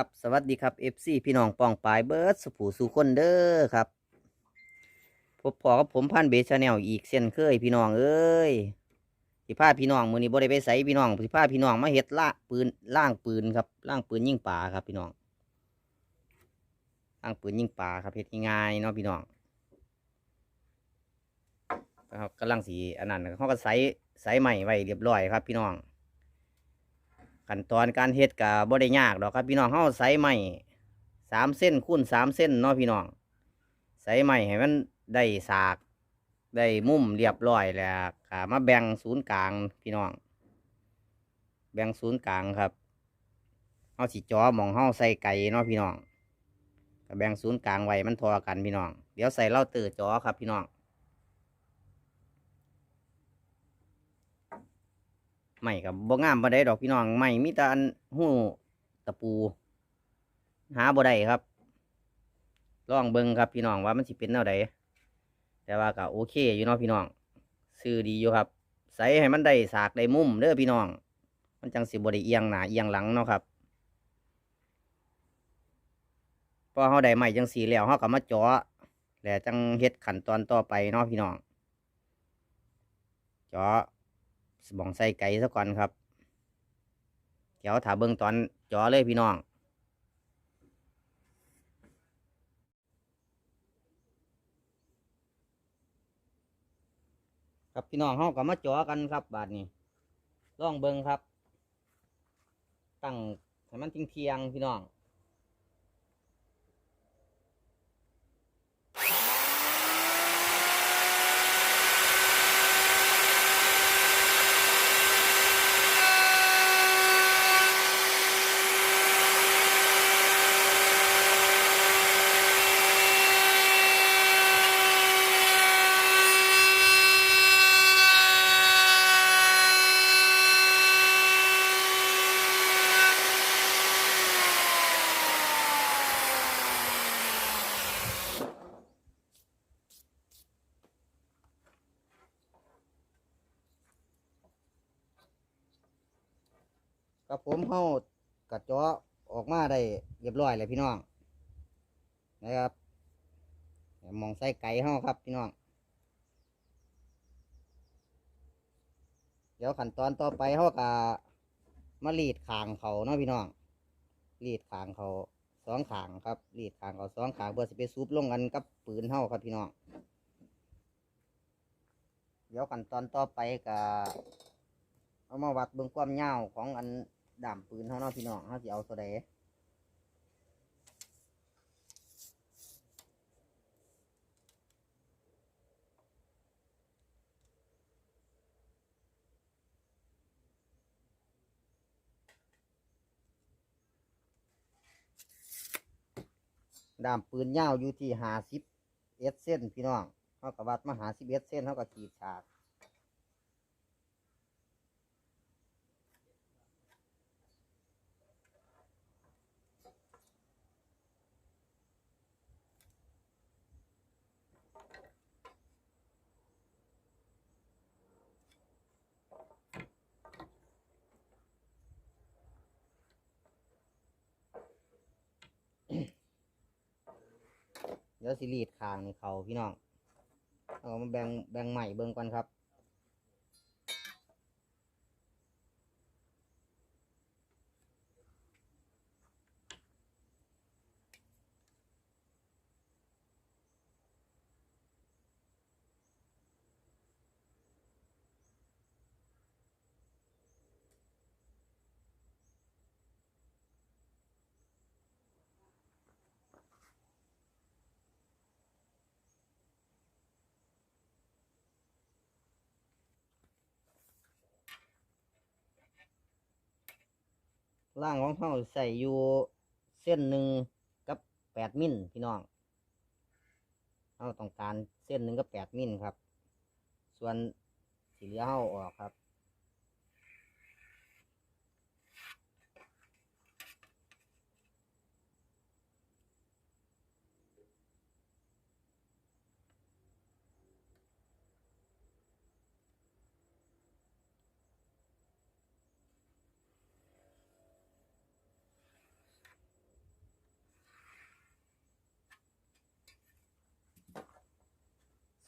ครับสวัสดีครับ FC พี่น้องปองปลายเบิร์ดสุผูสู่คนเด้อครับพบพอกับผมพันเบชาแนลอีกเส้นเคยพี่น้องเอ้ยสิพาพี่น้องมือนี้บ่ได้ไปใส่พี่น้องสิพาพี่น้องมาเฮ็ดล่าปืนล่างปืนครับล่างปืนยิงปลาครับพี่น้องล่างปืนยิงปลาครับเฮ็ดง่ายเนาะพี่น้องนะครับกำลังสีอันนั้นเขาก็ใส่ใส่ใหม่ไว้เรียบร้อยครับพี่น้อง ขั้นตอนการเฮ็ดก็บ่ได้ยากดอกครับพี่น้องเฮาใส่ไม้สามเส้นคูณสามเส้นเนาะพี่น้องใส่ไม้ให้มันได้สากได้มุมเรียบร้อยแล้วก็มาแบ่งศูนย์กลางพี่น้อง แบ่งศูนย์กลางครับเฮาสิจ่อมองเฮาใส่ไก่เนาะพี่น้องก็แบ่งศูนย์กลางไว้มันทอกันพี่น้อง เดี๋ยวใส่เหล้าเตอร์จ่อครับพี่น้อง ไม่กับบ่งามบ่ได้ดอกพี่น้องไม่มีแต่อันหูตะปู หาบ่ได้ครับลองเบิ่งครับพี่น้องว่ามันสิเป็นแนวใดแต่ว่าก็โอเคอยู่เนาะพี่น้องซื้อดีอยู่ครับ ใส่ให้มันได้สากได้มุมเด้อพี่น้อง มันจังสิบ่ได้เอียงหนาเอียงหลังเนาะครับพอเฮาได้ใหม่จังสีแล้วเฮาก็มาจาะแล้วจังเฮ็ดขั้นตอนต่อไปเนาะพี่น้องจาะส บองใส่ไก่ซะก่อนครับเดี๋ยวถาเบิ่งตอนจอเลยพี่น้องครับพี่น้องเฮาก็มาจอกันครับ บาดนี้ลองเบิงครับ ตั้งให้มันทิ้งเทียงพี่น้องับผมเฮากระเจาะออกมาได้เรียบร้อยเลยพี่น้องนะครับมองใส่ไก่เฮาครับพี่น้องเดี๋ยวขั้นตอนต่อไปเฮาก็มารีดขางเขาเนาะพี่น้องรีดขางเขาสองขางครับรีดขางเขาสองขางเพื่อสิไปซูบลงกันกับปืนเฮาครับพี่น้องเดี๋ยวขั้นตอนต่อไปก็เอามาวัดเบิ่งความยาวของอัน ด่ามปืนเฮาเนาะพี่น้องเฮาสิเอาตัวใดดามปืนยาวอยู่ที่หาสิบเอ็ดเส้นพี่น้องเขากับวัดมาหาสิบเอ็ดเส้นเขากับขีดฉาก ดี๋ยวสิรีดคางนี่เขาพี่น้องเอามาแบ่งแบ่งใหม่เบิ่งก่อนครับ ล่างของเขาใส่อยู่เส้นหนึ่งกับแปดมิลพี่น้องเราต้องการเส้นหนึ่งกับแปดมิลครับ ส่วนสีเหลือเขาออกครับ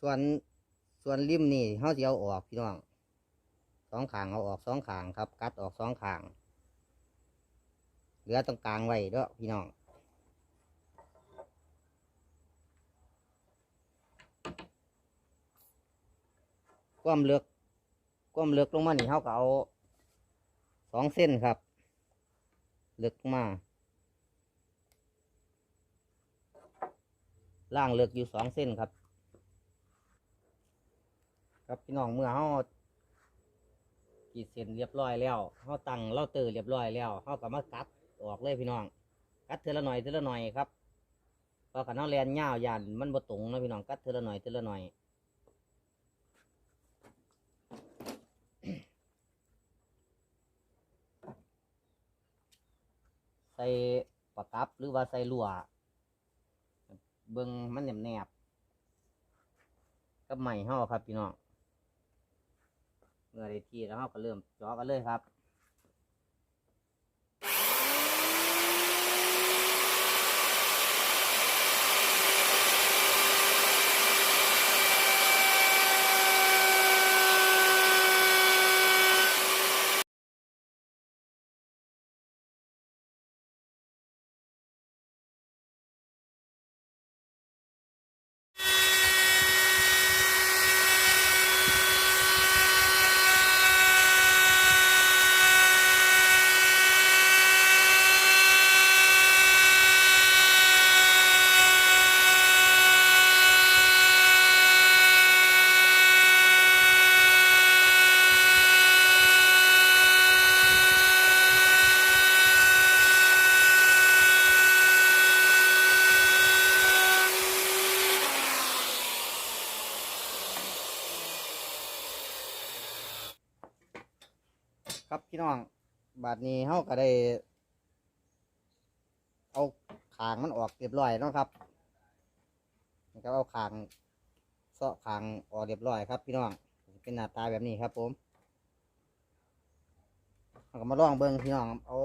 ส่วนส่วนริมนี่เขาจะเอาออกพี่น้องสองขางเอาออกสองขางครับ กัดออกสองขางเหลือตรงกลางไว้ด้อพี่น้องความเลือกความเลือกลงมานี่เขาก็เอาสองเส้นครับ เลือกมาล่างเลือกอยู่สองเส้นครับ ครับพี่น้องเมื่อเขาขีดเส้นเรียบร้อยแล้วเขาตั้งเราเตอร์เรียบร้อยแล้วเขาก็มากัดออกเลยพี่น้อง กัดเทอละหน่อยเทอละหน่อยครับเพราะกันเขาแลนยาวยันมันบ่ตรงนะพี่น้องกัดเทอละหน่อยเทอละหน่อยใส่ปากับ หรือว่าใส่ลวเบิงมันแนบๆกับใหม่ห่อครับพี่น้อง เมื่อได้ที่แล้วเราก็เริ่มเจาะกันเลยครับ พี่น้อง บาดนี้เฮาก็ได้ เอาขางมันออกเรียบร้อยเนาะครับนี่ก็เอาขางเสาะขางออกเรียบร้อยครับพี่น้อง เป็นหน้าตาแบบนี้ครับ ผมเราก็มาล่องเบิงพี่น้อง เอา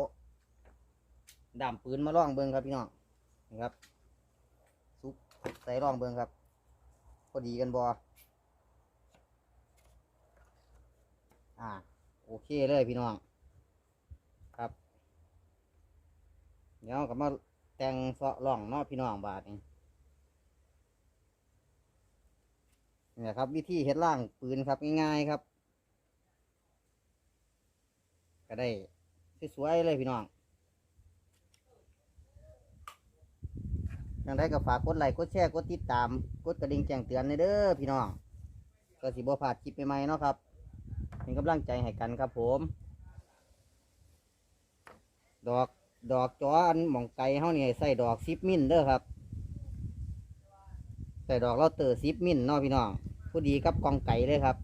ดามปืนมาล่องเบิงครับพี่น้องนี่ครับซุปใส่ล่องเบิงครับพอดีกันบออ่า เคเลยพี่น้อง ครับ เดี๋ยวก็มาแต่งเสาะล่องเนาะพี่น้องบาทนี่เนี่ยครับ วิธีเฮ็ดล่างปืนครับง่ายๆครับ ก็ได้สวยๆเลยพี่น้องยังได้ก็ฝากกดไลค์กดแชร์กดติดตาม กดกระดิ่งแจ้งเตือนในเด้อพี่น้องก็สิบ่พลาดคลิปใหม่ๆเนาะครับ เป็นกำลังใจให้กันครับผม ดอกดอกจ้ออันหม่องไก่เฮานี่ใส่ดอกซิปมินเด้อครับ ใส่ดอกเราเตอร์ซิปมินเนาะพี่น้องผู้ดีกับกองไก่เลยครับ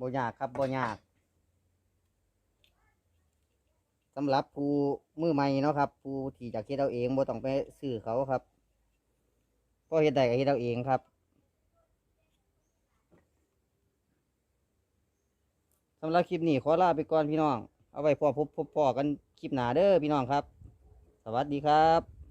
บ่ยากครับบ่ยากสำหรับผู้มือใหม่เนาะครับผู้ที่จะเฮ็ดเอาเองบ่ต้องไปซื้อเขาครับ พราะเฮ็ดได้ก็เฮ็ดเอาเองครับสำหรับคลิปนี้ขอลาไปก่อนพี่น้อง เอาไว้พอพบพบพอกันคลิปหน้าเด้อพี่น้องครับ สวัสดีครับ